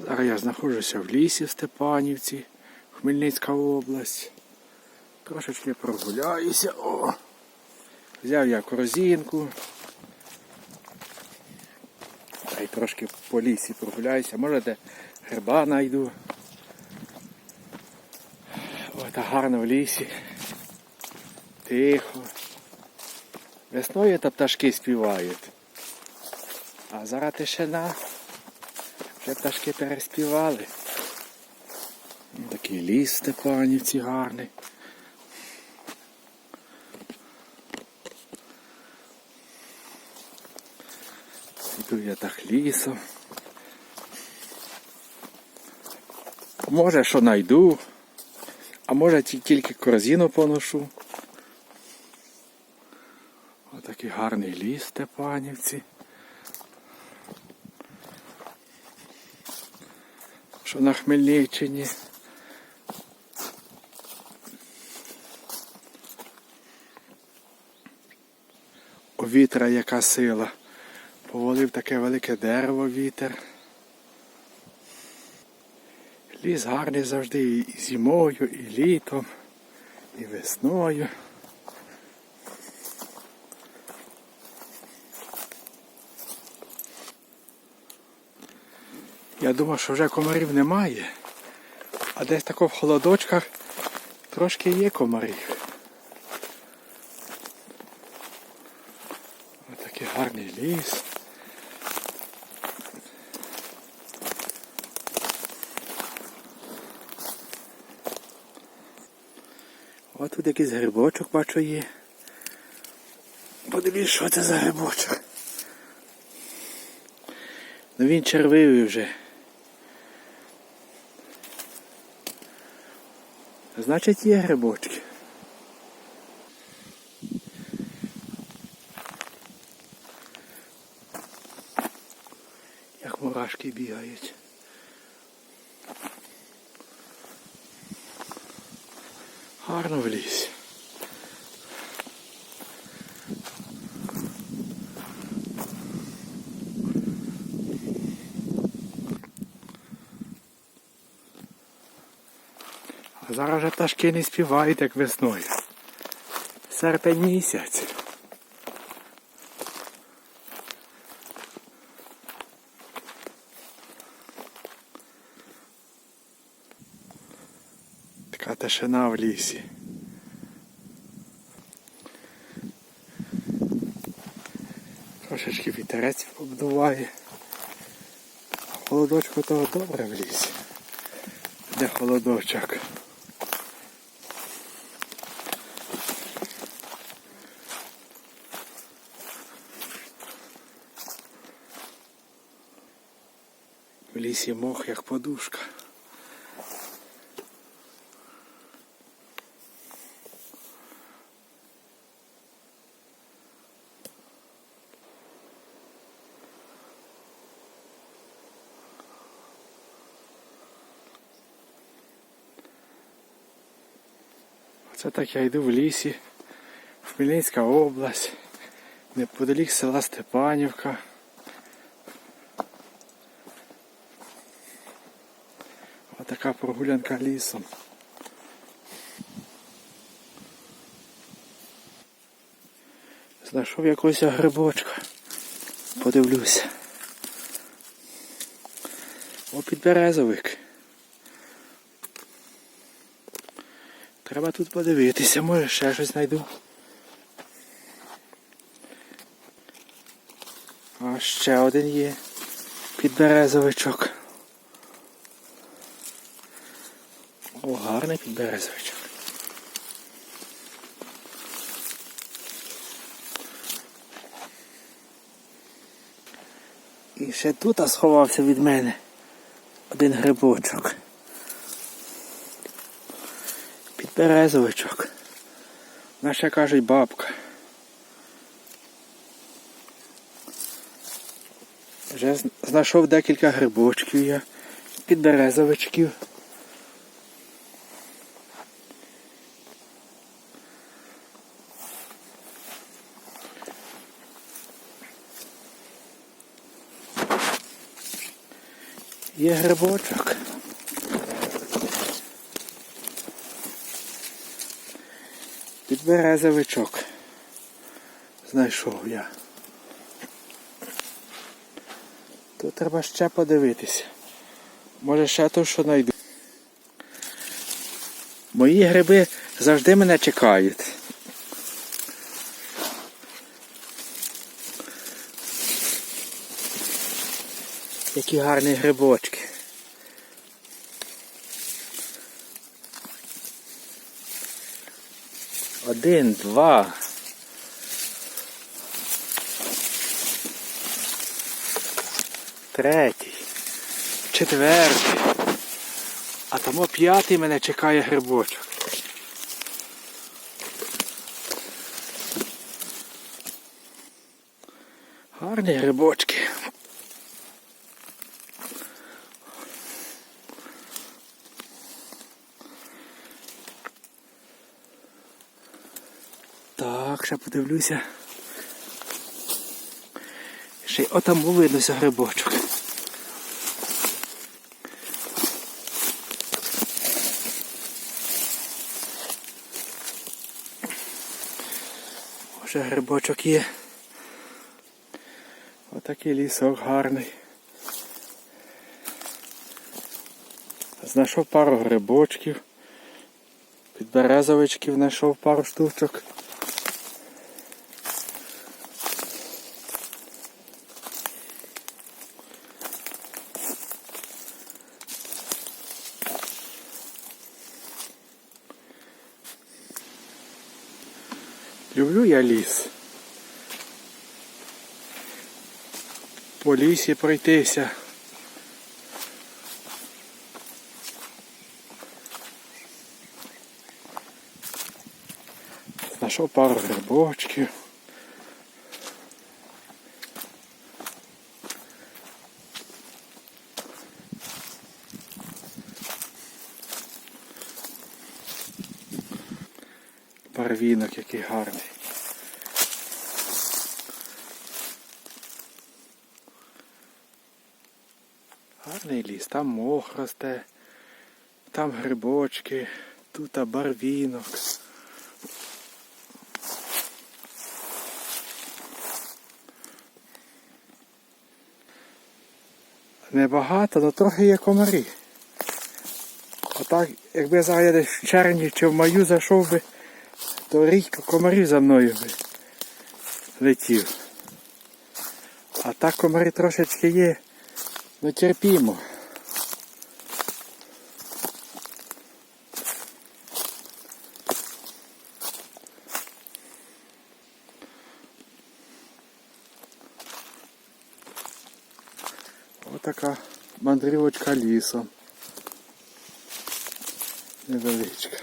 Зараз я знаходжуся в лісі в Степанівці, Хмельницька область. Трошечки прогуляюся. О! Взяв я корзинку. Та й трошки по лісі прогуляюся. Може де гриба знайду. Так гарно в лісі. Тихо. Весною та пташки співають. А зараз тишина. Вже пташки переспівали. Ну, Такий ліс Степанівці гарний. Іду я так лісом. Може, що знайду, а може ті- тільки корзину поношу. Отакий гарний ліс Степанівці. Що на Хмельниччині. У вітра яка сила. Повалив таке велике дерево вітер. Ліс гарний завжди і зимою, і літом, і весною. Я думав, що вже комарів немає, а десь тако в холодочках трошки є комарів. Ось такий гарний ліс. Ось тут якийсь грибочок бачу є. Подивіться, що це за грибочок. Ну він червивий вже. Значить є грибочки. Як мурашки бігають. Гарно в лісі. Зараз вже пташки не співають, як весною. Серпень місяць. Така тишина в лісі. Трошечки вітерець обдуває. Холодочку того добре в лісі. Де холодочок? В лісі мох як подушка. Оце так я йду в лісі, Хмельницька область, неподалік села Степанівка. Отака прогулянка лісом. Знайшов якогось грибочка. Подивлюся. О, підберезовик. Треба тут подивитися, може ще щось знайду. А ще один є підберезовичок. Гарний підберезовичок. І ще тут сховався від мене один грибочок. Підберезовичок. Наша кажуть бабка. Вже знайшов декілька грибочків я, підберезовичків. Є грибочок. Підберезовичок. Знайшов я. Тут треба ще подивитися. Може ще то, що знайду. Мої гриби завжди мене чекають. Які гарні грибочки. Один, два. Третій. Четвертий. А тому п'ятий мене чекає грибочок. Гарні грибочки. Так, ще подивлюся. Ще й отаму виднося грибочок. Може грибочок є. Отакий лісок гарний. Знайшов пару грибочків. Підберезовичків знайшов пару штучок. Я. По лісі пройтися. Знайшов пару грибочків. Барвінок який гарний. Гарний ліс, там мох росте, там грибочки, тут барвінок. Небагато, але трохи є комарі. Отак, якби зараз десь в червні чи в маю зайшов би, то рідко комарів за мною би летів. А так комарі трошечки є, ну терпімо. Отака мандрівочка лісом. Невеличка.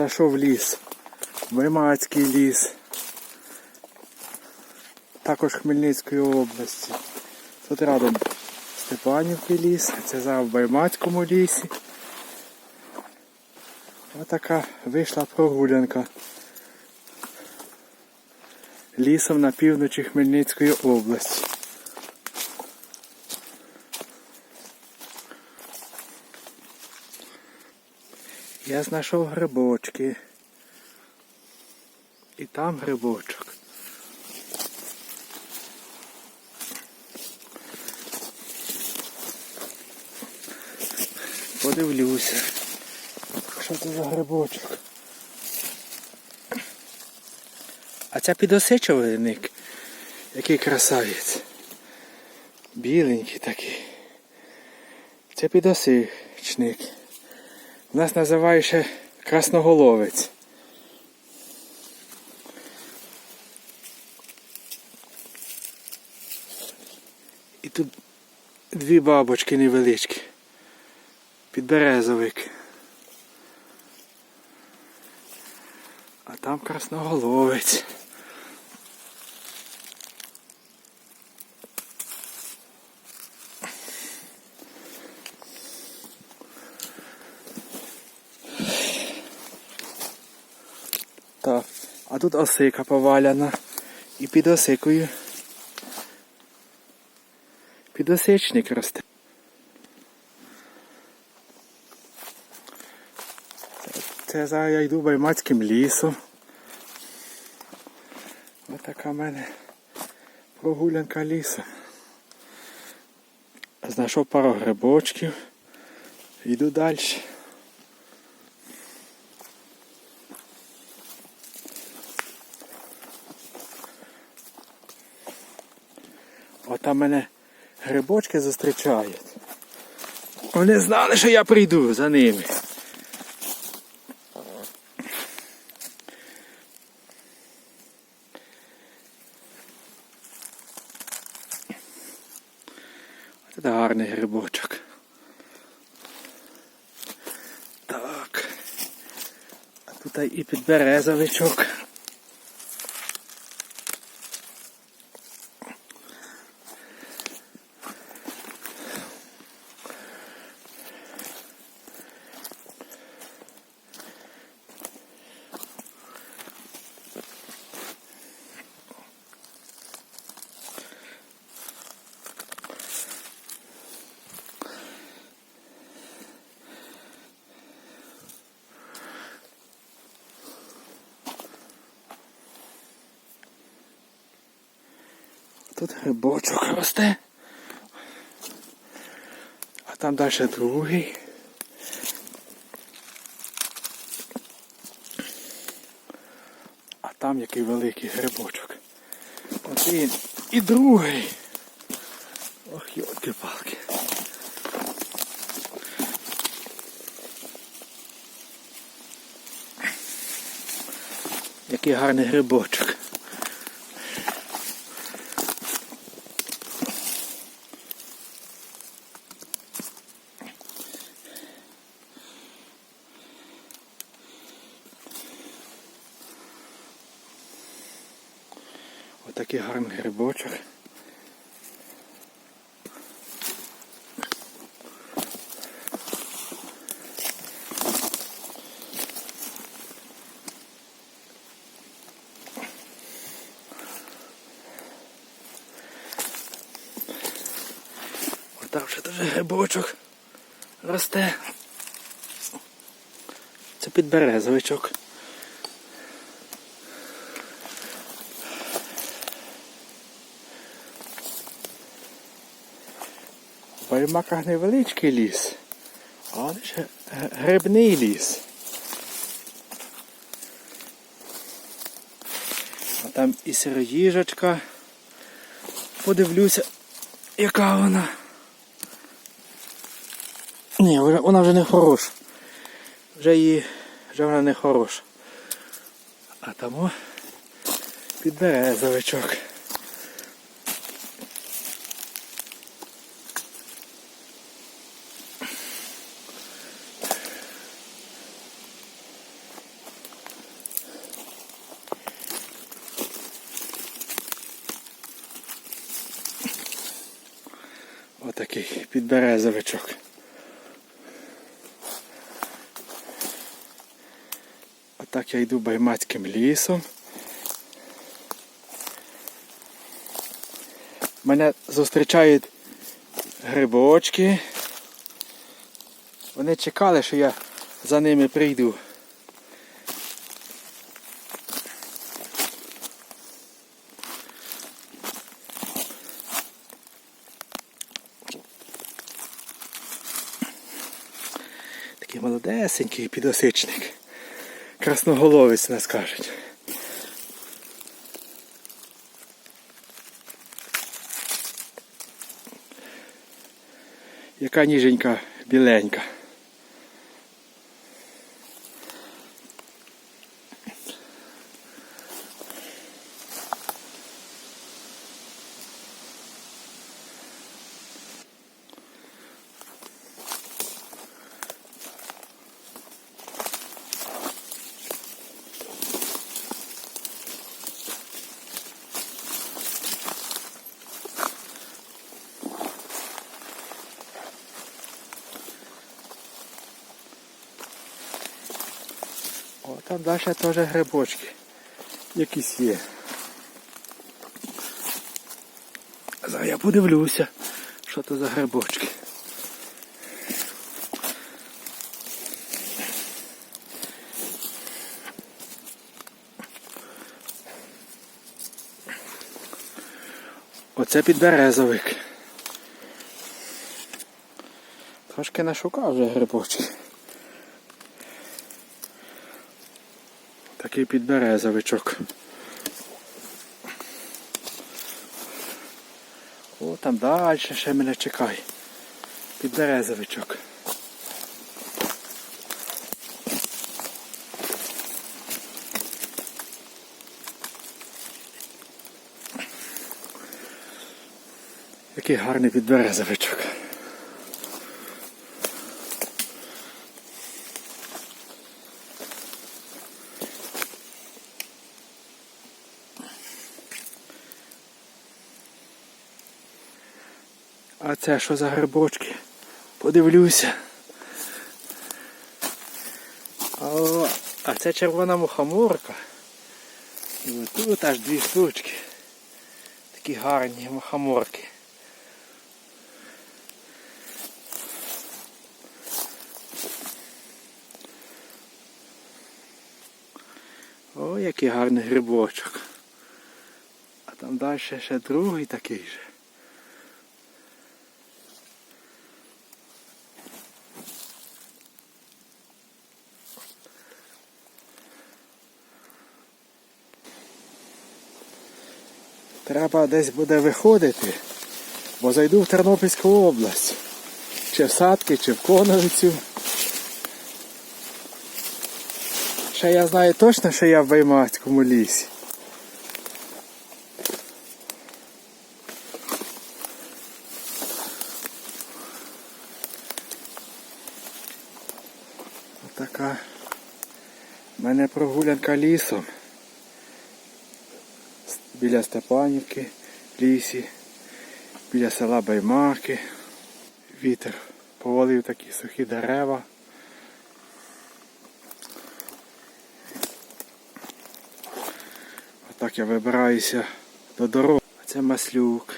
Зайшов ліс. Вимацький ліс. Також Хмельницької області. Тут рядом Степанівки ліс, це в Баймацькому лісі. Отака вийшла прогулянка лісом на півночі Хмельницької області. Я знайшов грибочки. І там грибочок. Подивлюся. Що це за грибочок? А це підосичувальник. Який красавець. Біленький такий. Це підосичник. Нас називає ще красноголовець. І тут дві бабочки невеличкі. Підберезовик. А там красноголовець. Тут осика поваляна. І під осикою. Підосичник росте. Це, зараз я йду баймацьким лісом. Ось така в мене прогулянка лісом. Знайшов пару грибочків. Йду далі. Отам мене грибочки зустрічають. Вони знали, що я прийду за ними. Це гарний грибочок. Так. А тут і підберезовичок. Тут грибочок росте. А там далі другий. А там який великий грибочок. Один і другий. Ох, йолки палки Який гарний грибочок. Отакий гарний грибочок. Отам ще теж грибочок росте. Це підберезовичок. В невеличкий ліс, але ж грибний ліс. А там і сироїжечка. Подивлюся, яка вона. Ні, вона вже не хороша. Вже її, вже вона не хороша. А тому підберезовичок. Отакий підберезовичок. Отак я йду баймацьким лісом. Мене зустрічають грибочки. Вони чекали, що я за ними прийду. Такий підосичник. Красноголовець нас кажуть. Яка ніженька біленька. О, там далі теж грибочки. якісь є. Зараз я подивлюся, що то за грибочки. Оце підберезовик. Трошки нашукав вже грибочки. Такий підберезовичок. О, там далі ще мене чекає. Підберезовичок. Який гарний підберезовичок. А це що за грибочки? Подивлюся. О, а це червона мухоморка. І отут аж дві штучки. Такі гарні мухоморки. О, який гарний грибочок. А там далі ще другий такий же. Треба десь буде виходити, бо зайду в Тернопільську область. Чи в Садки, чи в Коновицю. Ще я знаю точно, що я в Ваймацькому лісі. Така в мене прогулянка лісом. Біля Степанівки лісі, біля села Баймаки. Вітер повалив такі сухі дерева. Отак я вибираюся до дороги. А це маслюк.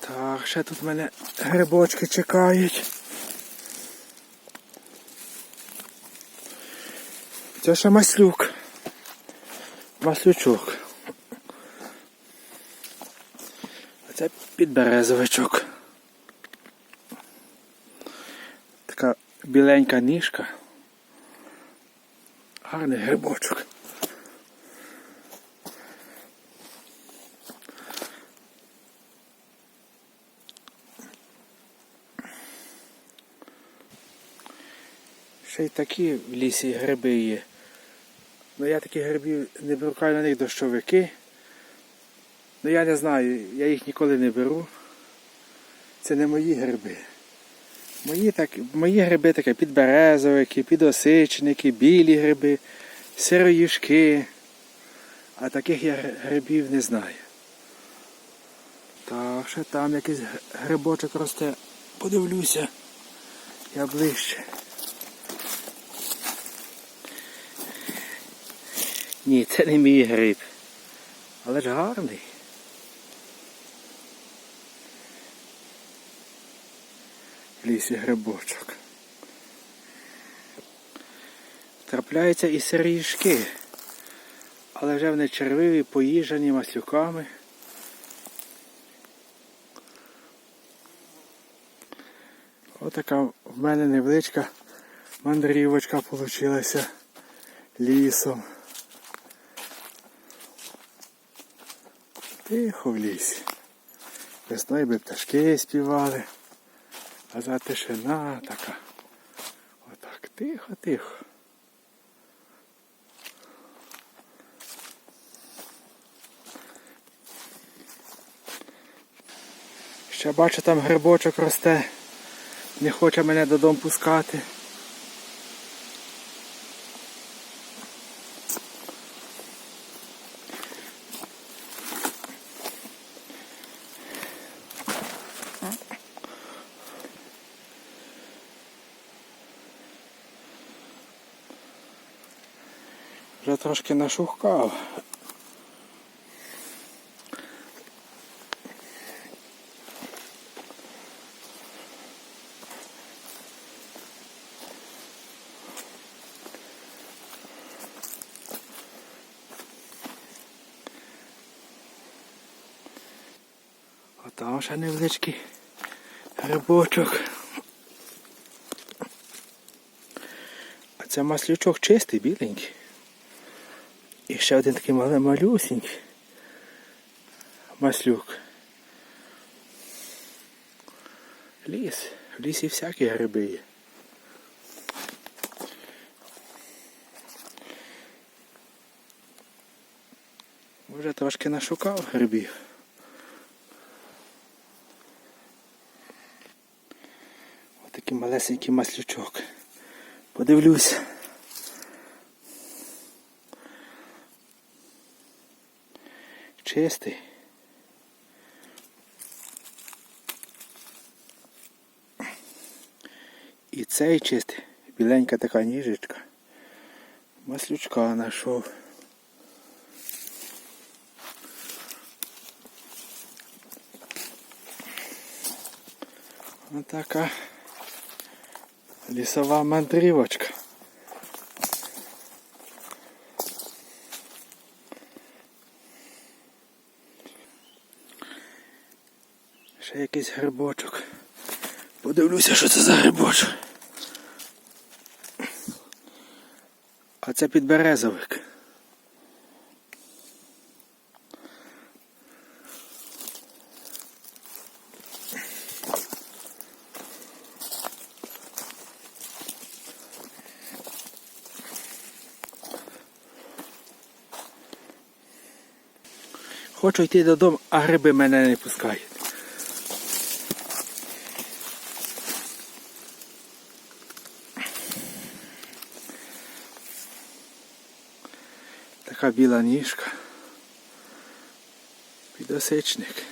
Так, ще тут мене грибочки чекають. Це ще маслюк. Маслючок. А це підберезовичок. Така біленька ніжка. Гарний грибочок. Ще й такі в лісі гриби є. Ну я таких грибів не беру на них дощовики. Ну я не знаю, я їх ніколи не беру. Це не мої гриби. Мої, так, мої гриби такі підберезовики, підосичники, білі гриби, сироїшки. А таких я грибів не знаю. Так, ще там якийсь грибочок росте. Подивлюся. Я ближче. Ні, це не мій гриб. Але ж гарний. В лісі грибочок. Трапляються і сиріжки, але вже вони червиві, поїжджані маслюками. Отака в мене невеличка мандрівочка вийшла лісом. Тихо в лісі. Весною би пташки співали, а за тишина така. Отак, тихо-тихо. Ще бачу, там грибочок росте, не хоче мене додому пускати. Вже трошки нашухкав. Там ще невеличкий грибочок. А це маслючок чистий, біленький. І ще один такий малий малюсенький. Маслюк. Ліс. В лісі всякі гриби є. Вже трошки нашукав грибів. Отакий малесенький маслючок. Подивлюсь. Чистий. І цей чистий. Біленька така ніжечка. Маслючка знайшов. Ось така лісова мандрівочка. Якийсь грибочок. Подивлюся, що це за грибочок. А це підберезовик. Хочу йти додому, а гриби мене не пускають. Така біла ніжка. Підосичник.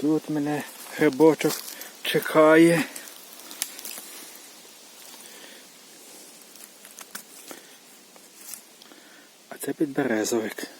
Тут мене грибочок чекає. Це підберезовик.